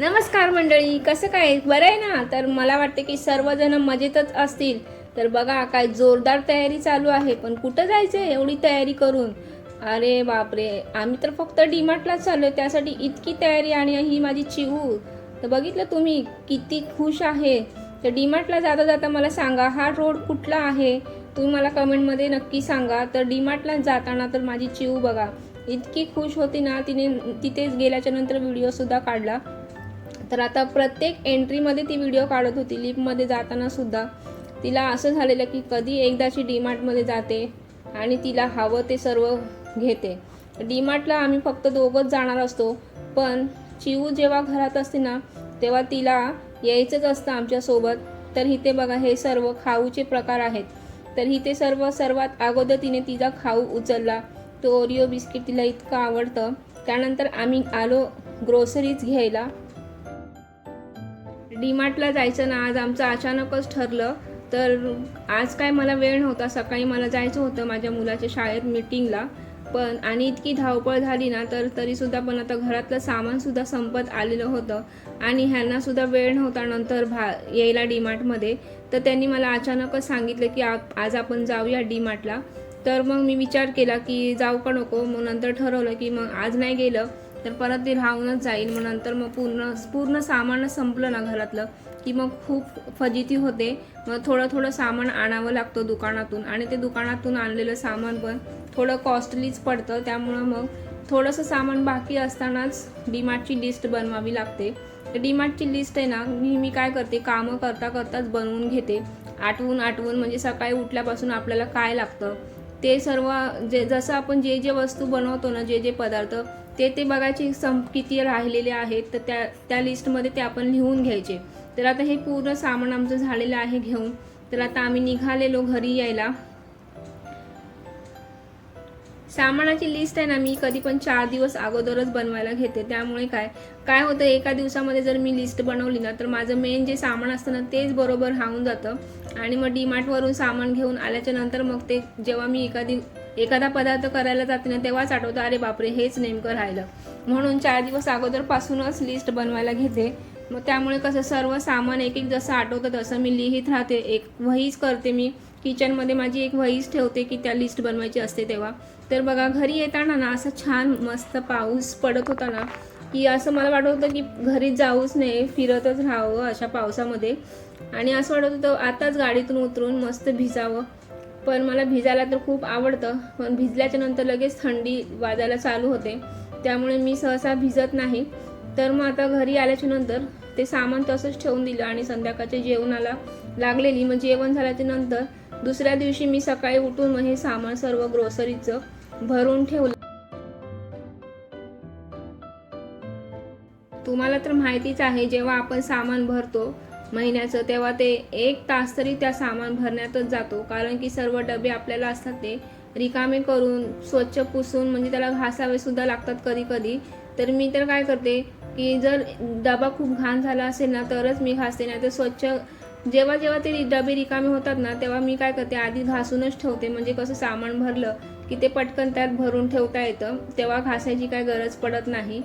नमस्कार मंडळी कसं काय? बरं आहे ना? तर मला वाटते की सर्वजण मजेतच असतील. तर बघा काय जोरदार तयारी चालू आहे पण कुठं जायचं आहे एवढी तयारी करून? अरे बापरे! आम्ही तर फक्त डीमार्टलाच चाललो आहे त्यासाठी इतकी तयारी आणि ही माझी चिऊ. तर बघितलं तुम्ही किती खुश आहे. तर डीमार्टला जाता जाता मला सांगा हा रोड कुठला आहे? तुम्ही मला कमेंटमध्ये नक्की सांगा. तर डीमार्टला जाताना तर माझी चिऊ बघा इतकी खुश होती ना तिने तिथेच गेल्याच्यानंतर व्हिडिओसुद्धा काढला. तर आता प्रत्येक एंट्रीमध्ये ती व्हिडिओ काढत होती. लिपमध्ये जाताना सुद्धा तिला असं झालेलं की कधी एकदाची डीमार्टमध्ये जाते आणि तिला हवं ते सर्व घेते. डीमार्टला आम्ही फक्त दोघंच जाणार असतो. पण चिऊ जेव्हा घरात असते ना तेव्हा तिला यायचंच असतं आमच्यासोबत तर इथे बघा हे सर्व खाऊचे प्रकार आहेत. तर इथे सर्व सर्वात अगोदर तिने तिचा खाऊ उचलला. तो ओरिओ बिस्किट तिला इतकं आवडतं. त्यानंतर आम्ही आलो ग्रोसरीज घ्यायला. डीमार्टला जायचं ना आज आमचं अचानकच ठरलं. तर आज काय मला वेळ नव्हता सकाळी मला जायचं होतं माझ्या मुलाच्या शाळेत मीटिंगला पण आणि इतकी धावपळ झाली ना तर तरीसुद्धा पण आता घरातलं सामानसुद्धा संपत आलेलं होतं. आणि ह्यांनासुद्धा वेळ नव्हता नंतर भा यायला डीमार्टमध्ये. तर त्यांनी मला अचानकच सांगितलं की आ आज आपण जाऊया डीमार्टला. तर मग मी विचार केला की जाऊ का नको? मग नंतर ठरवलं की मग आज नाही गेलं. तर परत ते राहूनच जाईल. मग नंतर मग पूर्ण पूर्ण सामान संपलं ना घरातलं की मग खूप फजिती होते. मग थोडं थोडं सामान आणावं लागतं दुकानातून आणि ते दुकानातून आणलेलं सामान पण थोडं कॉस्टलीच पडतं. त्यामुळं मग थोडंसं सामान बाकी असतानाच डीमार्टची लिस्ट बनवावी लागते. डीमार्टची लिस्ट आहे ना मी मी काय करते कामं करता करताच बनवून घेते. आठवून आठवून म्हणजे सकाळी उठल्यापासून आपल्याला काय लागतं? ते सर्व जे जसं आपण जे जे वस्तू बनवतो ना जे जे पदार्थ ते ते बघायचे सम किती राहिलेले आहेत तर त्या त्या लिस्टमध्ये ते आपण लिहून घ्यायचे. तर आता हे पूर्ण सामान आमचं झालेलं आहे घेऊन. तर आता आम्ही निघालेलो घरी यायला. सामानाची लिस्ट आहे ना मी कधी पण चार दिवस अगोदरच बनवायला घेते. त्यामुळे काय काय होतं एका दिवसामध्ये जर मी लिस्ट बनवली ना तर माझं मेन जे सामान असतं ना तेच बरोबर राहून जातं. आणि मग डीमार्टवरून सामान घेऊन आल्याच्यानंतर मग ते जेव्हा मी एखादी एखादा पदार्थ करायला जाते ना तेव्हाच आठवतं अरे बापरे हेच नेमकं राहिलं. म्हणून चार दिवस अगोदरपासूनच लिस्ट बनवायला घेते. मग त्यामुळे कसं सर्व सामान एक एक जसं आठवतं तसं मी लिहित राहते. एक वहीच करते मी. किचनमध्ये माझी एक वहीच ठेवते की त्या लिस्ट बनवायची असते तेव्हा. तर बघा घरी येताना ना असं छान मस्त पाऊस पडत होता ना की असं मला वाटत होतं की घरी जाऊच नाही फिरतच राहावं अशा पावसामध्ये. आणि असं वाटत होतं आताच गाडीतून उतरून मस्त भिजावं. पण मला भिजायला तर खूप आवडतं पण भिजल्याच्या नंतर लगेच थंडी वाजायला चालू होते. त्यामुळे मी सहसा भिजत नाही. तर मग आता घरी आल्याच्यानंतर ते सामान तसंच ठेवून दिलं आणि संध्याकाळच्या जेवणाला लागलेली. मग जेवण झाल्याच्यानंतर दुसऱ्या दिवशी मी सकाळी उठून मग हे सामान सर्व ग्रोसरीचं भरून ठेवलं. तुम्हाला तर माहितीच आहे जेव्हा आपण सामान भरतो महिन्याचं तेव्हा ते एक तास तरी त्या सामान भरण्यातच जातो. कारण की सर्व डबे आपल्याला असतात ते. रिकामे करून स्वच्छ पुसून म्हणजे त्याला घासावे सुद्धा लागतात कधी कधी. तर मी तर काय करते की जर डबा खूप घाण झाला असेल ना तरच मी घासते. नाही तर स्वच्छ जेव्हा जेव्हा ते डबे रिकामे होतात ना तेव्हा मी काय करते आधी घासूनच ठेवते. म्हणजे कसं सामान भरलं की ते पटकन त्यात भरून ठेवता येतं. तेव्हा घासायची काय गरज पडत नाही.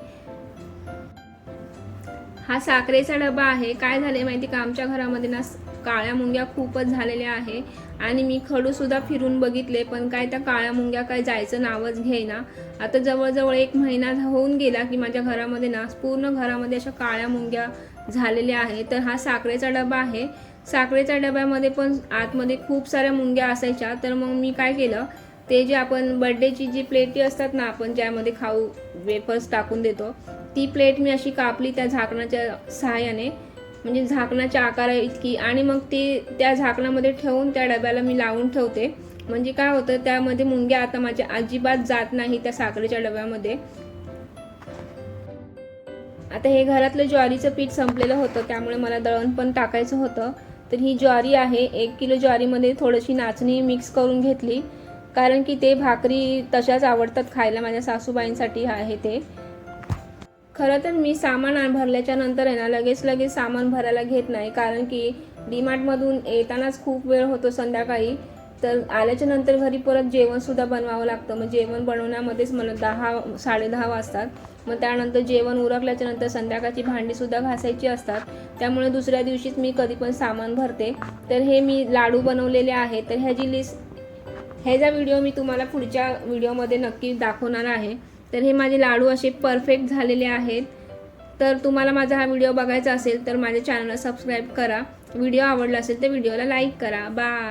हा साखरेचा डबा आहे. काय झाले माहिती का? आमच्या घरामध्ये ना काळ्या मुंग्या खूपच झालेल्या आहे. आणि मी खडूसुद्धा फिरून बघितले पण काय त्या काळ्या मुंग्या काय जायचं नावच घेईना. आता जवळजवळ एक महिना होऊन गेला की माझ्या घरामध्ये ना पूर्ण घरामध्ये अशा काळ्या मुंग्या झालेल्या आहे. तर हा साखरेचा डबा आहे. साखरेच्या डब्यामध्ये पण आतमध्ये खूप साऱ्या मुंग्या असायच्या. तर मग मी काय केलं ते जे आपण बड्डेची जी प्लेटी असतात ना आपण ज्यामध्ये खाऊ वेफर्स टाकून देतो ती प्लेट मी अशी कापली त्या झाकणाच्या सहाय्याने. म्हणजे झाकणाच्या आकारा इतकी. आणि मग ती त्या झाकणामध्ये ठेवून त्या डब्याला मी लावून ठेवते. म्हणजे काय होतं त्यामध्ये मुंग्या आता माझ्या अजिबात जात नाही त्या साखरेच्या डब्यामध्ये. आता हे घरातलं ज्वारीचं पीठ संपलेलं होतं त्यामुळे मला दळण पण टाकायचं होतं. तर ही ज्वारी आहे एक किलो ज्वारीमध्ये थोडीशी नाचणी मिक्स करून घेतली. कारण की ते भाकरी तशाच आवडतात खायला माझ्या सासूबाईंसाठी आहे ते. खरं तर मी सामान भरल्याच्या नंतर आहे ना लगेच लगेच सामान भरायला घेत नाही. कारण की डीमार्टमधून येतानाच खूप वेळ होतो संध्याकाळी. तर आल्याच्यानंतर घरी परत जेवणसुद्धा बनवावं लागतं. मग जेवण बनवण्यामध्येच मला दहा साडेदहा वाजतात. मग त्यानंतर जेवण उरकल्याच्या नंतर संध्याकाळची भांडीसुद्धा घासायची असतात. त्यामुळे दुसऱ्या दिवशीच मी कधी पण सामान भरते. तर हे मी लाडू बनवलेले आहेत. तर ह्याची लिस्ट ह्याचा व्हिडिओ मी तुम्हाला पुढच्या व्हिडिओमध्ये नक्की दाखवणार आहे तर हे माझे लाडू असे परफेक्ट झालेले आहेत. तर तुम्हाला माझा हा व्हिडिओ बघायचा असेल तर माझ्या चॅनलला सबस्क्राईब करा. व्हिडिओ आवडला असेल तर व्हिडिओला लाईक करा. बाय